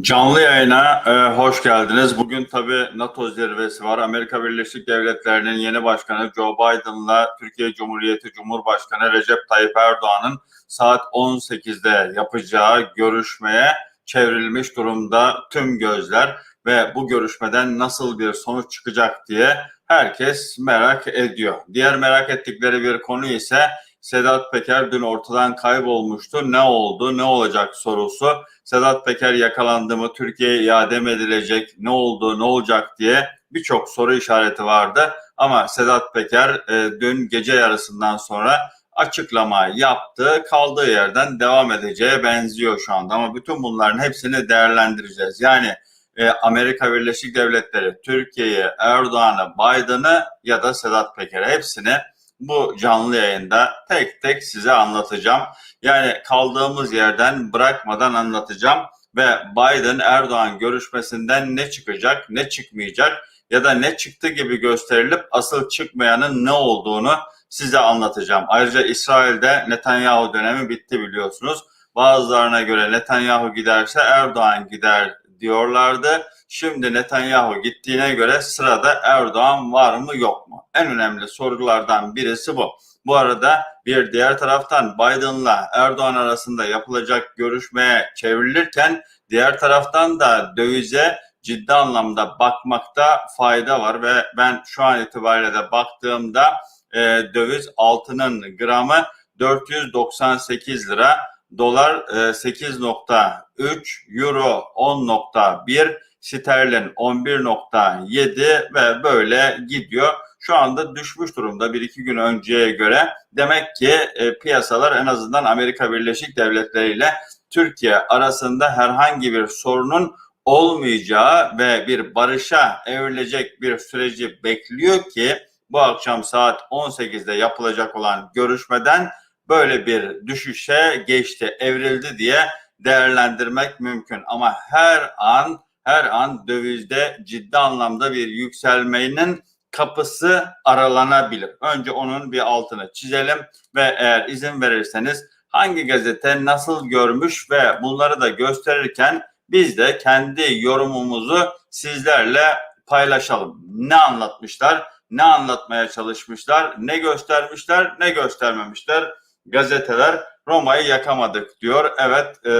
Canlı yayına e, hoş geldiniz. Bugün tabii NATO zirvesi var. Amerika Birleşik Devletleri'nin yeni başkanı Joe Biden'la Türkiye Cumhuriyeti Cumhurbaşkanı Recep Tayyip Erdoğan'ın saat 18'de yapacağı görüşmeye çevrilmiş durumda tüm gözler ve bu görüşmeden nasıl bir sonuç çıkacak diye herkes merak ediyor. Diğer merak ettikleri bir konu ise Sedat Peker dün ortadan kaybolmuştu. Ne oldu, ne olacak sorusu. Sedat Peker yakalandı mı, Türkiye'ye iade mi edilecek, ne oldu, ne olacak diye birçok soru işareti vardı. Ama Sedat Peker e, dün gece yarısından sonra açıklama yaptı. Kaldığı yerden devam edeceğe benziyor şu anda. Ama bütün bunların hepsini değerlendireceğiz. Yani e, Amerika Birleşik Devletleri, Türkiye'yi, Erdoğan'ı, Biden'ı ya da Sedat Peker'i hepsini bu canlı yayında tek tek size anlatacağım. Yani kaldığımız yerden bırakmadan anlatacağım ve Biden Erdoğan görüşmesinden ne çıkacak, ne çıkmayacak ya da ne çıktı gibi gösterilip asıl çıkmayanın ne olduğunu size anlatacağım. Ayrıca İsrail'de Netanyahu dönemi bitti biliyorsunuz. Bazılarına göre Netanyahu giderse Erdoğan gider diyorlardı. Şimdi Netanyahu gittiğine göre sırada Erdoğan var mı yok mu? En önemli sorulardan birisi bu. Bu arada bir diğer taraftan Biden'la Erdoğan arasında yapılacak görüşmeye çevrilirken diğer taraftan da dövize ciddi anlamda bakmakta fayda var ve ben şu an itibariyle de baktığımda e, döviz altının gramı 498 lira, dolar e, 8.3, euro 10.1, sterlin 11.7 ve böyle gidiyor. Şu anda düşmüş durumda bir iki gün önceye göre. Demek ki e, piyasalar en azından Amerika Birleşik Devletleri ile Türkiye arasında herhangi bir sorunun olmayacağı ve bir barışa evrilecek bir süreci bekliyor ki bu akşam saat 18'de yapılacak olan görüşmeden böyle bir düşüşe geçti, evrildi diye değerlendirmek mümkün. Ama her an her an dövizde ciddi anlamda bir yükselmenin kapısı aralanabilir. Önce onun bir altını çizelim ve eğer izin verirseniz hangi gazete nasıl görmüş ve bunları da gösterirken biz de kendi yorumumuzu sizlerle paylaşalım. Ne anlatmışlar, ne anlatmaya çalışmışlar, ne göstermişler, ne göstermemişler. Gazeteler Roma'yı yakamadık diyor. Evet, e,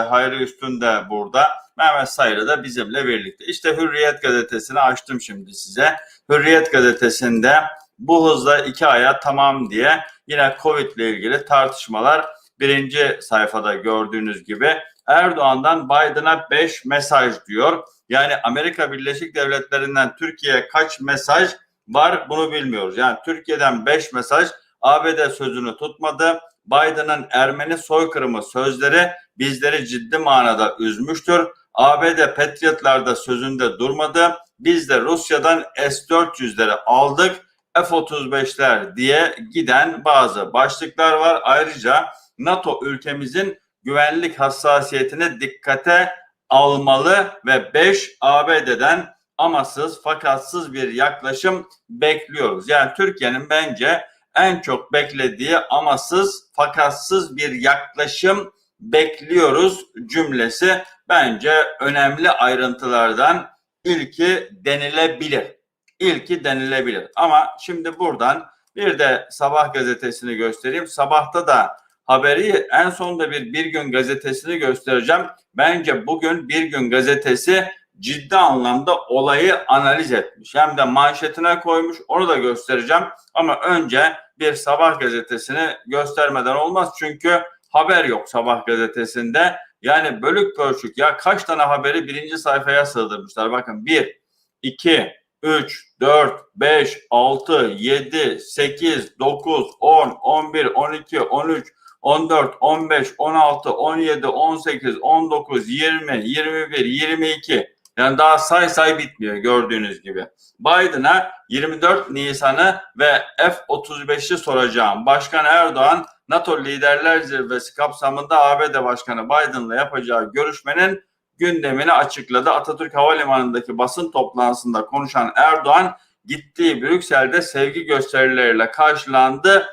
Hayri Üstün de burada. Mehmet Sayılı da bizimle birlikte. İşte Hürriyet gazetesini açtım şimdi size. Hürriyet gazetesinde bu hızla iki aya tamam diye yine Covid ile ilgili tartışmalar birinci sayfada gördüğünüz gibi Erdoğan'dan Biden'a 5 mesaj diyor. Yani Amerika Birleşik Devletleri'nden Türkiye'ye kaç mesaj var bunu bilmiyoruz. Yani Türkiye'den 5 mesaj ABD sözünü tutmadı. Biden'ın Ermeni soykırımı sözleri bizleri ciddi manada üzmüştür. ABD Patriot'larda sözünde durmadı. Biz de Rusya'dan S-400'leri aldık. F-35'ler diye giden bazı başlıklar var. Ayrıca NATO ülkemizin güvenlik hassasiyetine dikkate almalı ve 5 ABD'den amasız fakatsız bir yaklaşım bekliyoruz. Yani Türkiye'nin bence en çok beklediği amasız fakatsız bir yaklaşım bekliyoruz cümlesi bence önemli ayrıntılardan ilki denilebilir. İlki denilebilir. Ama şimdi buradan bir de Sabah gazetesini göstereyim. Sabahta da haberi en sonunda bir Bir Gün gazetesini göstereceğim. Bence bugün Bir Gün gazetesi ciddi anlamda olayı analiz etmiş. Hem de manşetine koymuş. Onu da göstereceğim. Ama önce bir Sabah gazetesini göstermeden olmaz. Çünkü haber yok Sabah gazetesinde. Yani bölük pörçük ya kaç tane haberi birinci sayfaya sığdırmışlar. Bakın 1, 2, 3, 4, 5, 6, 7, 8, 9, 10, 11, 12, 13, 14, 15, 16, 17, 18, 19, 20, 21, 22 yani daha say say bitmiyor gördüğünüz gibi. Biden'a 24 Nisan'ı ve F-35'i soracağım. Başkan Erdoğan NATO Liderler Zirvesi kapsamında ABD Başkanı Biden'la yapacağı görüşmenin gündemini açıkladı. Atatürk Havalimanı'ndaki basın toplantısında konuşan Erdoğan gittiği Brüksel'de sevgi gösterileriyle karşılandı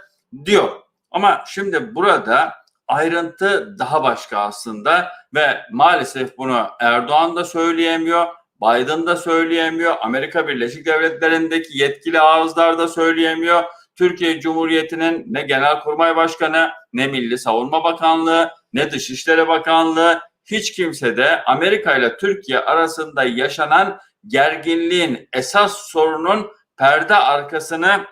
diyor. Ama şimdi burada ayrıntı daha başka aslında ve maalesef bunu Erdoğan da söyleyemiyor, Biden da söyleyemiyor, Amerika Birleşik Devletleri'ndeki yetkili ağızlar da söyleyemiyor. Türkiye Cumhuriyeti'nin ne Genelkurmay Başkanı, ne Milli Savunma Bakanlığı, ne Dışişleri Bakanlığı hiç kimse de Amerika ile Türkiye arasında yaşanan gerginliğin esas sorunun perde arkasını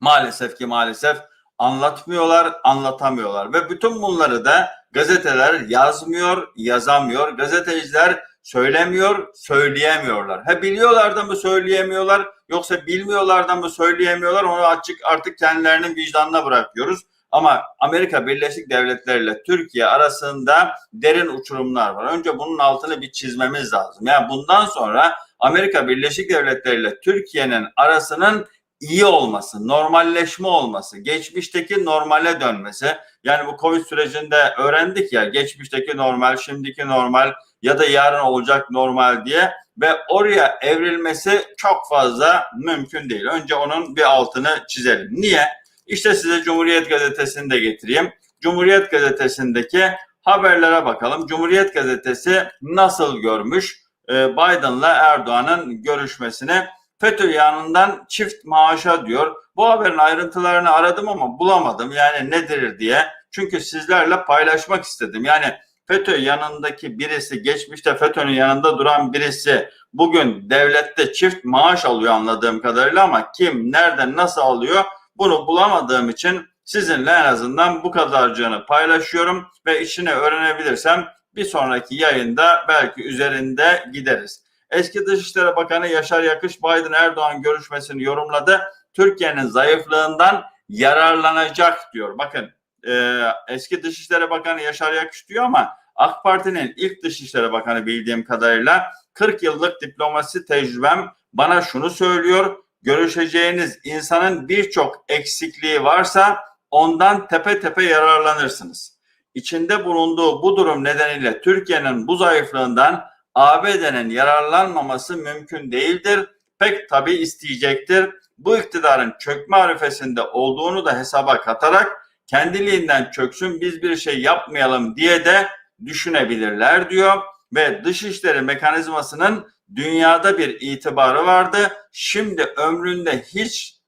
maalesef ki maalesef anlatmıyorlar, anlatamıyorlar ve bütün bunları da gazeteler yazmıyor, yazamıyor. Gazeteciler söylemiyor, söyleyemiyorlar. Ha biliyorlar da mı söyleyemiyorlar yoksa bilmiyorlar da mı söyleyemiyorlar onu açık artık kendilerinin vicdanına bırakıyoruz. Ama Amerika Birleşik Devletleri ile Türkiye arasında derin uçurumlar var. Önce bunun altını bir çizmemiz lazım. Yani bundan sonra Amerika Birleşik Devletleri ile Türkiye'nin arasının iyi olması, normalleşme olması, geçmişteki normale dönmesi. Yani bu Covid sürecinde öğrendik ya geçmişteki normal, şimdiki normal ya da yarın olacak normal diye ve oraya evrilmesi çok fazla mümkün değil. Önce onun bir altını çizelim. Niye? İşte size Cumhuriyet Gazetesi'ni de getireyim. Cumhuriyet Gazetesi'ndeki haberlere bakalım. Cumhuriyet Gazetesi nasıl görmüş ee, Biden'la Erdoğan'ın görüşmesini? FETÖ yanından çift maaşa diyor. Bu haberin ayrıntılarını aradım ama bulamadım. Yani nedir diye. Çünkü sizlerle paylaşmak istedim. Yani FETÖ yanındaki birisi, geçmişte FETÖ'nün yanında duran birisi bugün devlette çift maaş alıyor anladığım kadarıyla ama kim, nereden, nasıl alıyor bunu bulamadığım için sizinle en azından bu kadarcığını paylaşıyorum ve içine öğrenebilirsem bir sonraki yayında belki üzerinde gideriz. Eski Dışişleri Bakanı Yaşar Yakış Biden Erdoğan görüşmesini yorumladı. Türkiye'nin zayıflığından yararlanacak diyor. Bakın e, eski Dışişleri Bakanı Yaşar Yakış diyor ama AK Parti'nin ilk Dışişleri Bakanı bildiğim kadarıyla 40 yıllık diplomasi tecrübem bana şunu söylüyor. Görüşeceğiniz insanın birçok eksikliği varsa ondan tepe tepe yararlanırsınız. İçinde bulunduğu bu durum nedeniyle Türkiye'nin bu zayıflığından ABD'nin yararlanmaması mümkün değildir. Pek tabi isteyecektir. Bu iktidarın çökme arifesinde olduğunu da hesaba katarak kendiliğinden çöksün biz bir şey yapmayalım diye de düşünebilirler diyor ve dışişleri mekanizmasının dünyada bir itibarı vardı. Şimdi ömründe hiç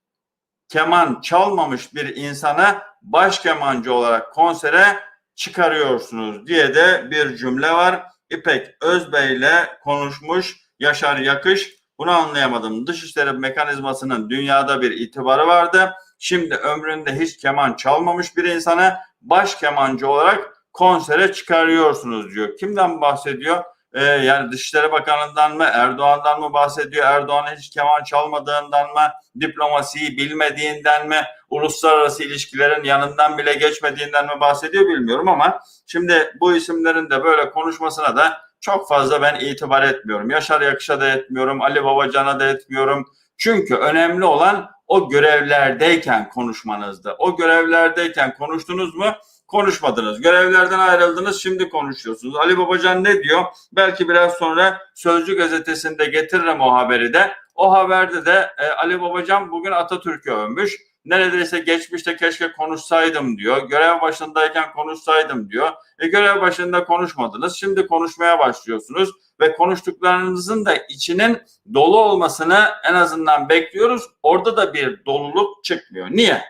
keman çalmamış bir insana baş kemancı olarak konsere çıkarıyorsunuz diye de bir cümle var. İpek Özbey ile konuşmuş Yaşar Yakış. Bunu anlayamadım. Dışişleri mekanizmasının dünyada bir itibarı vardı. Şimdi ömründe hiç keman çalmamış bir insana baş kemancı olarak konsere çıkarıyorsunuz diyor. Kimden bahsediyor? Ee, yani Dışişleri Bakanı'ndan mı Erdoğan'dan mı bahsediyor? Erdoğan'ın hiç keman çalmadığından mı? Diplomasiyi bilmediğinden mi? Uluslararası ilişkilerin yanından bile geçmediğinden mi bahsediyor bilmiyorum ama şimdi bu isimlerin de böyle konuşmasına da çok fazla ben itibar etmiyorum. Yaşar Yakış'a da etmiyorum, Ali Babacan'a da etmiyorum. Çünkü önemli olan o görevlerdeyken konuşmanızdı. O görevlerdeyken konuştunuz mu? konuşmadınız. Görevlerden ayrıldınız şimdi konuşuyorsunuz. Ali Babacan ne diyor? Belki biraz sonra Sözcü gazetesinde getiririm o haberi de. O haberde de e, Ali Babacan bugün Atatürk'ü övmüş. Neredeyse geçmişte keşke konuşsaydım diyor. Görev başındayken konuşsaydım diyor. E görev başında konuşmadınız. Şimdi konuşmaya başlıyorsunuz ve konuştuklarınızın da içinin dolu olmasını en azından bekliyoruz. Orada da bir doluluk çıkmıyor. Niye?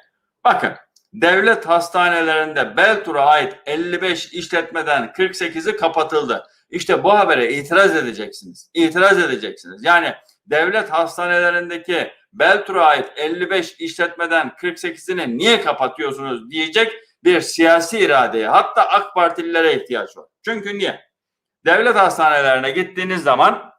Bakın devlet hastanelerinde Beltur'a ait 55 işletmeden 48'i kapatıldı. İşte bu habere itiraz edeceksiniz. İtiraz edeceksiniz. Yani devlet hastanelerindeki Beltur'a ait 55 işletmeden 48'ini niye kapatıyorsunuz diyecek bir siyasi iradeye hatta AK Partililere ihtiyaç var. Çünkü niye? Devlet hastanelerine gittiğiniz zaman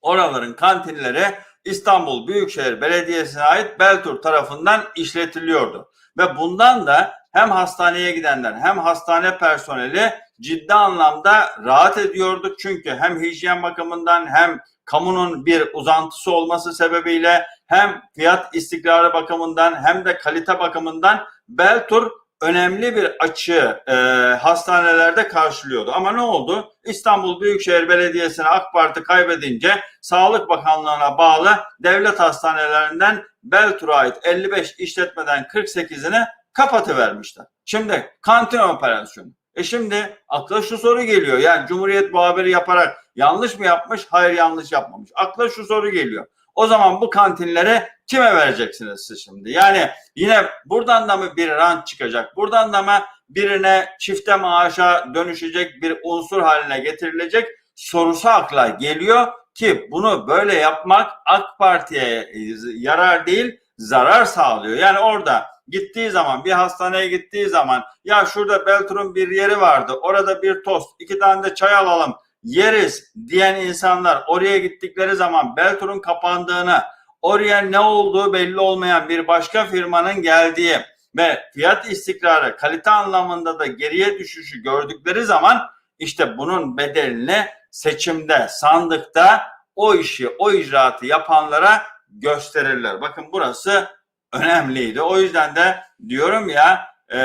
oraların kantinleri İstanbul Büyükşehir Belediyesi'ne ait Beltur tarafından işletiliyordu. Ve bundan da hem hastaneye gidenler hem hastane personeli ciddi anlamda rahat ediyordu. Çünkü hem hijyen bakımından hem kamunun bir uzantısı olması sebebiyle hem fiyat istikrarı bakımından hem de kalite bakımından Beltur önemli bir açı e, hastanelerde karşılıyordu. Ama ne oldu? İstanbul Büyükşehir Belediyesi'ne AK Parti kaybedince Sağlık Bakanlığı'na bağlı devlet hastanelerinden Beltur'a ait 55 işletmeden 48'ini kapatıvermişler. Şimdi kantin operasyonu. E şimdi akla şu soru geliyor. Yani Cumhuriyet bu haberi yaparak yanlış mı yapmış? Hayır yanlış yapmamış. Akla şu soru geliyor. O zaman bu kantinlere kime vereceksiniz siz şimdi? Yani yine buradan da mı bir rant çıkacak? Buradan da mı birine çifte maaşa dönüşecek bir unsur haline getirilecek sorusu akla geliyor ki bunu böyle yapmak AK Parti'ye yarar değil zarar sağlıyor. Yani orada gittiği zaman bir hastaneye gittiği zaman ya şurada Beltur'un bir yeri vardı orada bir tost iki tane de çay alalım yeriz diyen insanlar oraya gittikleri zaman Beltur'un kapandığını oraya ne olduğu belli olmayan bir başka firmanın geldiği ve fiyat istikrarı kalite anlamında da geriye düşüşü gördükleri zaman işte bunun bedelini seçimde sandıkta o işi o icraatı yapanlara gösterirler. Bakın burası önemliydi. O yüzden de diyorum ya e,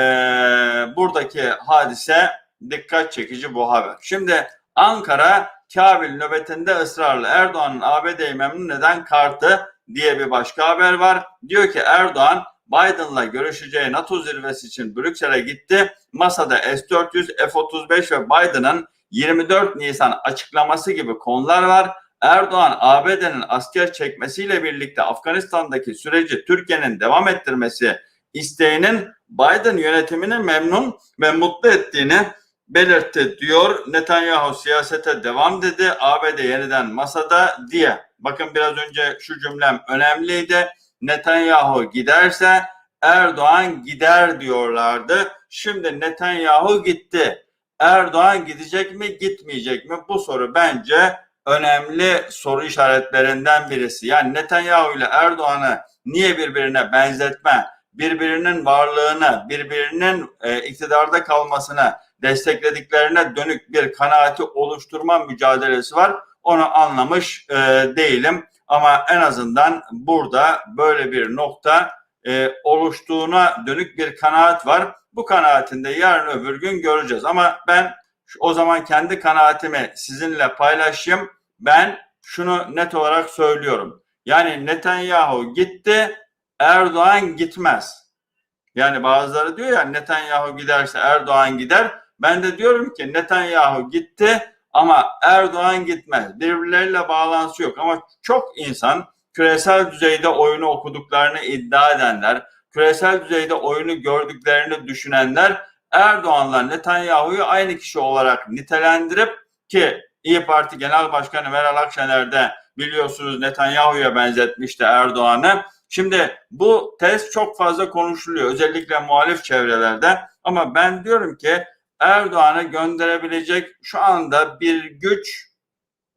buradaki hadise dikkat çekici bu haber. Şimdi Ankara Kabil nöbetinde ısrarlı Erdoğan'ın ABD'yi memnun eden kartı diye bir başka haber var. Diyor ki Erdoğan Biden'la görüşeceği NATO zirvesi için Brüksel'e gitti. Masada S-400, F-35 ve Biden'ın 24 Nisan açıklaması gibi konular var. Erdoğan ABD'nin asker çekmesiyle birlikte Afganistan'daki süreci Türkiye'nin devam ettirmesi isteğinin Biden yönetimini memnun ve mutlu ettiğini belirtti diyor. Netanyahu siyasete devam dedi. ABD yeniden masada diye. Bakın biraz önce şu cümlem önemliydi. Netanyahu giderse Erdoğan gider diyorlardı. Şimdi Netanyahu gitti. Erdoğan gidecek mi gitmeyecek mi? Bu soru bence önemli soru işaretlerinden birisi. Yani Netanyahu ile Erdoğan'ı niye birbirine benzetme, birbirinin varlığını, birbirinin e, iktidarda kalmasını desteklediklerine dönük bir kanaati oluşturma mücadelesi var. Onu anlamış e, değilim ama en azından burada böyle bir nokta e, oluştuğuna dönük bir kanaat var. Bu kanaatinde yarın öbür gün göreceğiz. Ama ben o zaman kendi kanaatimi sizinle paylaşayım. Ben şunu net olarak söylüyorum. Yani Netanyahu gitti, Erdoğan gitmez. Yani bazıları diyor ya Netanyahu giderse Erdoğan gider. Ben de diyorum ki Netanyahu gitti ama Erdoğan gitmez. Birbirleriyle bağlantısı yok ama çok insan küresel düzeyde oyunu okuduklarını iddia edenler, küresel düzeyde oyunu gördüklerini düşünenler Erdoğan'la Netanyahu'yu aynı kişi olarak nitelendirip ki İyi Parti Genel Başkanı Meral Akşener de biliyorsunuz Netanyahu'ya benzetmişti Erdoğan'ı. Şimdi bu test çok fazla konuşuluyor özellikle muhalif çevrelerde ama ben diyorum ki Erdoğan'ı gönderebilecek şu anda bir güç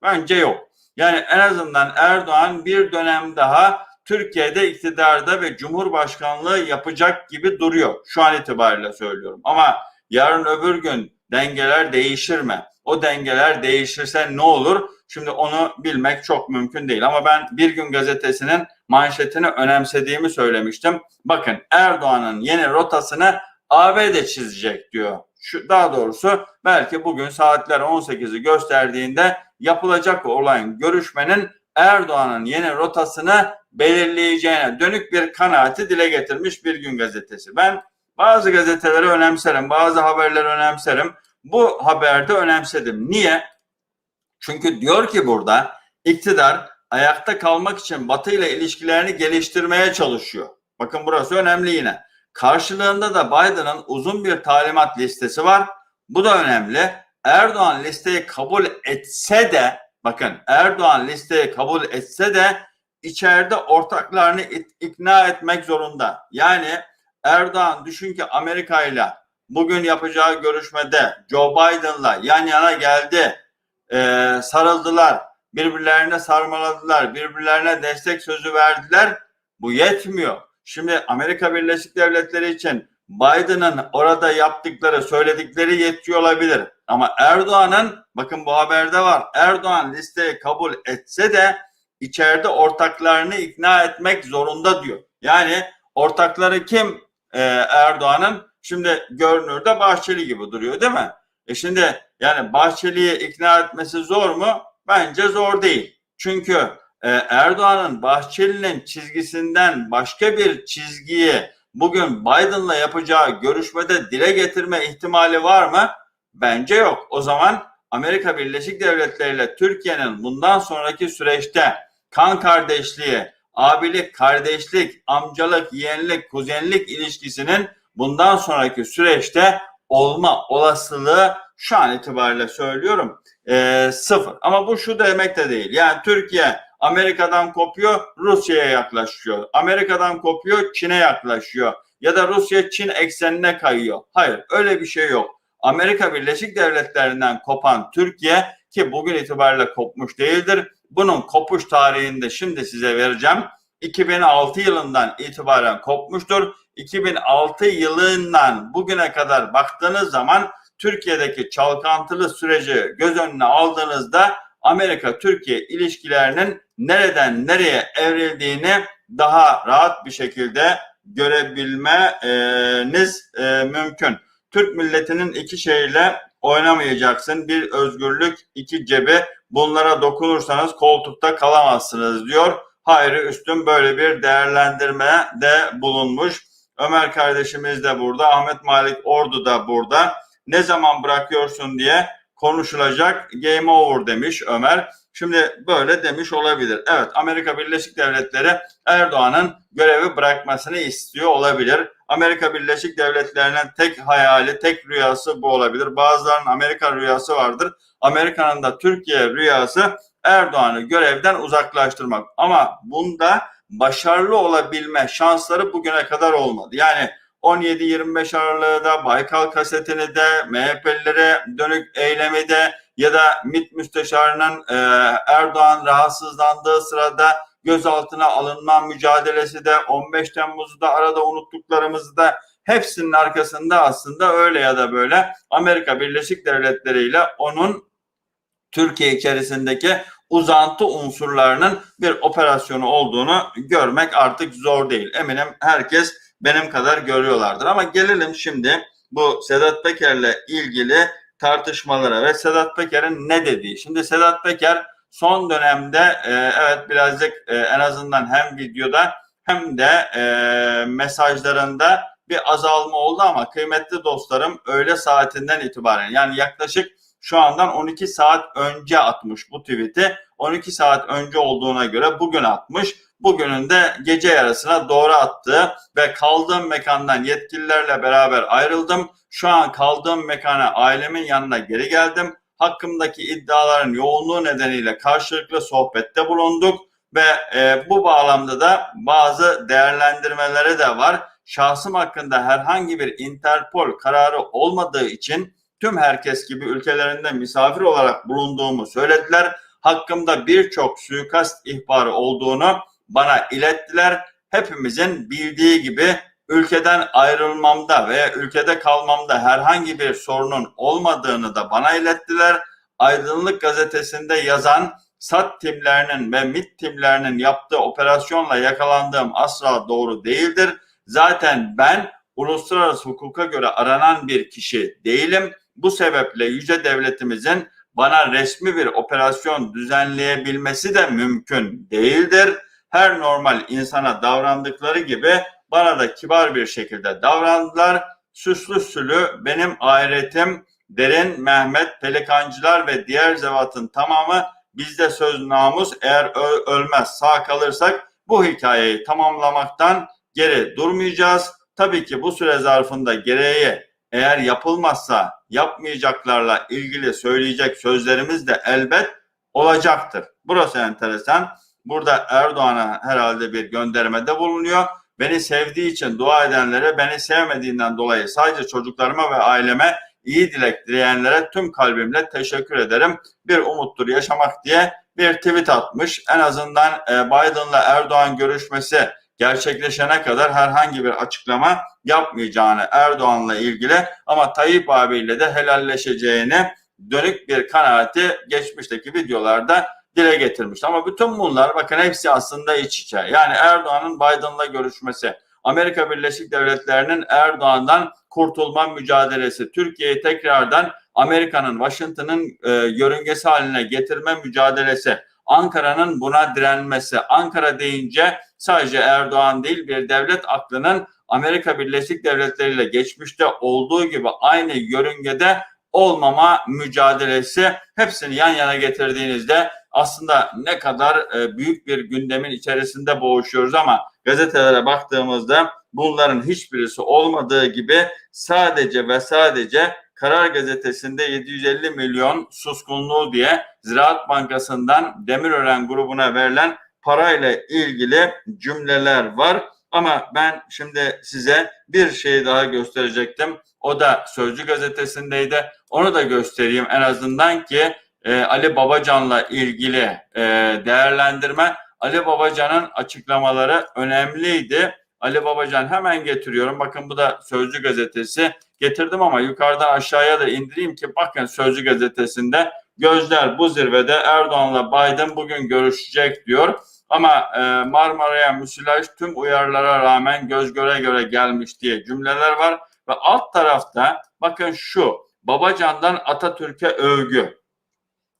bence yok. Yani en azından Erdoğan bir dönem daha Türkiye'de iktidarda ve cumhurbaşkanlığı yapacak gibi duruyor. Şu an itibariyle söylüyorum. Ama yarın öbür gün dengeler değişir mi? O dengeler değişirse ne olur? Şimdi onu bilmek çok mümkün değil. Ama ben Bir Gün Gazetesi'nin manşetini önemsediğimi söylemiştim. Bakın Erdoğan'ın yeni rotasını ABD çizecek diyor. Şu, daha doğrusu belki bugün saatler 18'i gösterdiğinde yapılacak olan görüşmenin Erdoğan'ın yeni rotasını belirleyeceğine dönük bir kanaati dile getirmiş bir gün gazetesi. Ben bazı gazeteleri önemserim, bazı haberleri önemserim. Bu haberde önemsedim. Niye? Çünkü diyor ki burada iktidar ayakta kalmak için Batı ile ilişkilerini geliştirmeye çalışıyor. Bakın burası önemli yine. Karşılığında da Biden'ın uzun bir talimat listesi var. Bu da önemli. Erdoğan listeyi kabul etse de bakın Erdoğan listeyi kabul etse de içeride ortaklarını ikna etmek zorunda. Yani Erdoğan düşün ki Amerika ile bugün yapacağı görüşmede Joe Biden'la yan yana geldi. Ee, sarıldılar. Birbirlerine sarmaladılar. Birbirlerine destek sözü verdiler. Bu yetmiyor. Şimdi Amerika Birleşik Devletleri için Biden'ın orada yaptıkları, söyledikleri yetiyor olabilir. Ama Erdoğan'ın, bakın bu haberde var, Erdoğan listeyi kabul etse de içeride ortaklarını ikna etmek zorunda diyor. Yani ortakları kim ee, Erdoğan'ın? Şimdi görünürde Bahçeli gibi duruyor değil mi? E şimdi yani Bahçeli'yi ikna etmesi zor mu? Bence zor değil. Çünkü e, Erdoğan'ın Bahçeli'nin çizgisinden başka bir çizgiyi bugün Biden'la yapacağı görüşmede dile getirme ihtimali var mı? Bence yok. O zaman Amerika Birleşik Devletleri ile Türkiye'nin bundan sonraki süreçte kan kardeşliği, abilik, kardeşlik, amcalık, yeğenlik, kuzenlik ilişkisinin bundan sonraki süreçte olma olasılığı şu an itibariyle söylüyorum e, sıfır. Ama bu şu demek de değil. Yani Türkiye Amerika'dan kopuyor, Rusya'ya yaklaşıyor. Amerika'dan kopuyor, Çin'e yaklaşıyor. Ya da Rusya Çin eksenine kayıyor. Hayır, öyle bir şey yok. Amerika Birleşik Devletleri'nden kopan Türkiye ki bugün itibariyle kopmuş değildir. Bunun kopuş tarihinde şimdi size vereceğim. 2006 yılından itibaren kopmuştur. 2006 yılından bugüne kadar baktığınız zaman Türkiye'deki çalkantılı süreci göz önüne aldığınızda Amerika-Türkiye ilişkilerinin nereden nereye evrildiğini daha rahat bir şekilde görebilmeniz e, mümkün. Türk milletinin iki şeyle oynamayacaksın. Bir özgürlük, iki cebi. Bunlara dokunursanız koltukta kalamazsınız diyor. Hayri Üstün böyle bir değerlendirme de bulunmuş. Ömer kardeşimiz de burada, Ahmet Malik Ordu da burada. Ne zaman bırakıyorsun diye konuşulacak game over demiş Ömer. Şimdi böyle demiş olabilir. Evet Amerika Birleşik Devletleri Erdoğan'ın görevi bırakmasını istiyor olabilir. Amerika Birleşik Devletleri'nin tek hayali, tek rüyası bu olabilir. Bazılarının Amerika rüyası vardır. Amerika'nın da Türkiye rüyası Erdoğan'ı görevden uzaklaştırmak. Ama bunda başarılı olabilme şansları bugüne kadar olmadı. Yani 17-25 Aralık'ta Baykal kasetini de MHP'lilere dönük eylemi de ya da MİT müsteşarının e, Erdoğan rahatsızlandığı sırada gözaltına alınma mücadelesi de 15 Temmuz'u da arada unuttuklarımızı da hepsinin arkasında aslında öyle ya da böyle Amerika Birleşik Devletleri ile onun Türkiye içerisindeki uzantı unsurlarının bir operasyonu olduğunu görmek artık zor değil. Eminim herkes benim kadar görüyorlardır. Ama gelelim şimdi bu Sedat Peker'le ilgili tartışmalara ve Sedat Peker'in ne dediği. Şimdi Sedat Peker son dönemde e, evet birazcık e, en azından hem videoda hem de e, mesajlarında bir azalma oldu ama kıymetli dostlarım öğle saatinden itibaren yani yaklaşık şu andan 12 saat önce atmış bu tweet'i. 12 saat önce olduğuna göre bugün atmış. Bugünün de gece yarısına doğru attığı ve kaldığım mekandan yetkililerle beraber ayrıldım. Şu an kaldığım mekana ailemin yanına geri geldim. Hakkımdaki iddiaların yoğunluğu nedeniyle karşılıklı sohbette bulunduk ve e, bu bağlamda da bazı değerlendirmeleri de var. Şahsım hakkında herhangi bir Interpol kararı olmadığı için tüm herkes gibi ülkelerinde misafir olarak bulunduğumu söylediler. Hakkımda birçok suikast ihbarı olduğunu bana ilettiler. Hepimizin bildiği gibi ülkeden ayrılmamda veya ülkede kalmamda herhangi bir sorunun olmadığını da bana ilettiler. Aydınlık gazetesinde yazan SAT timlerinin ve MIT timlerinin yaptığı operasyonla yakalandığım asla doğru değildir. Zaten ben uluslararası hukuka göre aranan bir kişi değilim. Bu sebeple yüce devletimizin bana resmi bir operasyon düzenleyebilmesi de mümkün değildir. Her normal insana davrandıkları gibi bana da kibar bir şekilde davrandılar. Süslü sülü benim ahiretim Derin, Mehmet, Pelikancılar ve diğer zevatın tamamı bizde söz namus eğer ölmez sağ kalırsak bu hikayeyi tamamlamaktan geri durmayacağız. Tabii ki bu süre zarfında gereği eğer yapılmazsa yapmayacaklarla ilgili söyleyecek sözlerimiz de elbet olacaktır. Burası enteresan. Burada Erdoğan'a herhalde bir göndermede bulunuyor. Beni sevdiği için dua edenlere, beni sevmediğinden dolayı sadece çocuklarıma ve aileme iyi dilek dileyenlere tüm kalbimle teşekkür ederim. Bir umuttur yaşamak diye bir tweet atmış. En azından e, Biden'la Erdoğan görüşmesi gerçekleşene kadar herhangi bir açıklama yapmayacağını Erdoğan'la ilgili ama Tayyip abiyle de helalleşeceğini dönük bir kanaati geçmişteki videolarda dile getirmiş. Ama bütün bunlar bakın hepsi aslında iç içe. Yani Erdoğan'ın Biden'la görüşmesi, Amerika Birleşik Devletleri'nin Erdoğan'dan kurtulma mücadelesi, Türkiye'yi tekrardan Amerika'nın, Washington'ın e, yörüngesi haline getirme mücadelesi, Ankara'nın buna direnmesi. Ankara deyince sadece Erdoğan değil bir devlet aklının Amerika Birleşik Devletleri ile geçmişte olduğu gibi aynı yörüngede olmama mücadelesi hepsini yan yana getirdiğinizde aslında ne kadar e, büyük bir gündemin içerisinde boğuşuyoruz ama gazetelere baktığımızda bunların hiçbirisi olmadığı gibi sadece ve sadece Karar Gazetesi'nde 750 milyon suskunluğu diye Ziraat Bankası'ndan Demirören grubuna verilen parayla ilgili cümleler var. Ama ben şimdi size bir şey daha gösterecektim. O da Sözcü gazetesindeydi. Onu da göstereyim en azından ki e, Ali Babacan'la ilgili e, değerlendirme. Ali Babacan'ın açıklamaları önemliydi. Ali Babacan hemen getiriyorum. Bakın bu da Sözcü gazetesi. Getirdim ama yukarıdan aşağıya da indireyim ki bakın Sözcü gazetesinde gözler bu zirvede Erdoğan'la Biden bugün görüşecek diyor. Ama e, Marmara'ya müsilaj tüm uyarılara rağmen göz göre göre gelmiş diye cümleler var. Ve alt tarafta bakın şu Babacan'dan Atatürk'e övgü.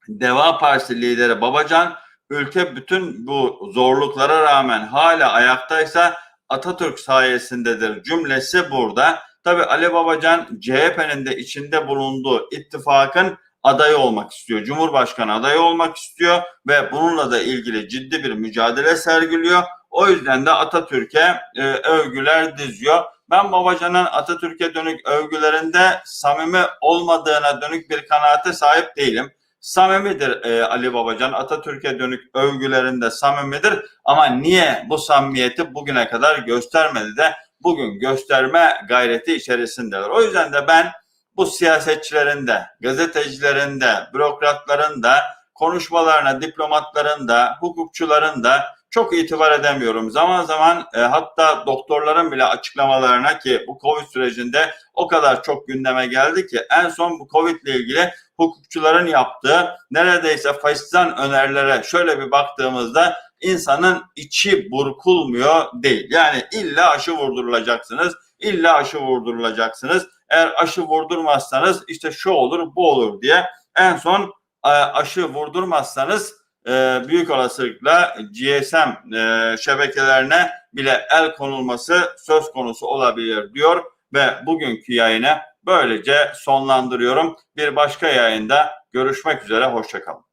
Deva Partisi lideri Babacan ülke bütün bu zorluklara rağmen hala ayaktaysa Atatürk sayesindedir cümlesi burada. Tabi Ali Babacan CHP'nin de içinde bulunduğu ittifakın adayı olmak istiyor. Cumhurbaşkanı adayı olmak istiyor ve bununla da ilgili ciddi bir mücadele sergiliyor. O yüzden de Atatürk'e e, övgüler diziyor. Ben Babacan'ın Atatürk'e dönük övgülerinde samimi olmadığına dönük bir kanaate sahip değilim. Samimidir e, Ali Babacan. Atatürk'e dönük övgülerinde samimidir. Ama niye bu samimiyeti bugüne kadar göstermedi de bugün gösterme gayreti içerisindeler. O yüzden de ben bu siyasetçilerin de, gazetecilerin de, bürokratların da, konuşmalarına, diplomatların da, hukukçuların da çok itibar edemiyorum. Zaman zaman e, hatta doktorların bile açıklamalarına ki bu Covid sürecinde o kadar çok gündeme geldi ki en son bu Covid ile ilgili hukukçuların yaptığı neredeyse faşistan önerilere şöyle bir baktığımızda insanın içi burkulmuyor değil. Yani illa aşı vurdurulacaksınız, illa aşı vurdurulacaksınız. Eğer aşı vurdurmazsanız işte şu olur bu olur diye en son e, aşı vurdurmazsanız e, büyük olasılıkla GSM e, şebekelerine bile el konulması söz konusu olabilir diyor ve bugünkü yayını böylece sonlandırıyorum. Bir başka yayında görüşmek üzere, hoşçakalın.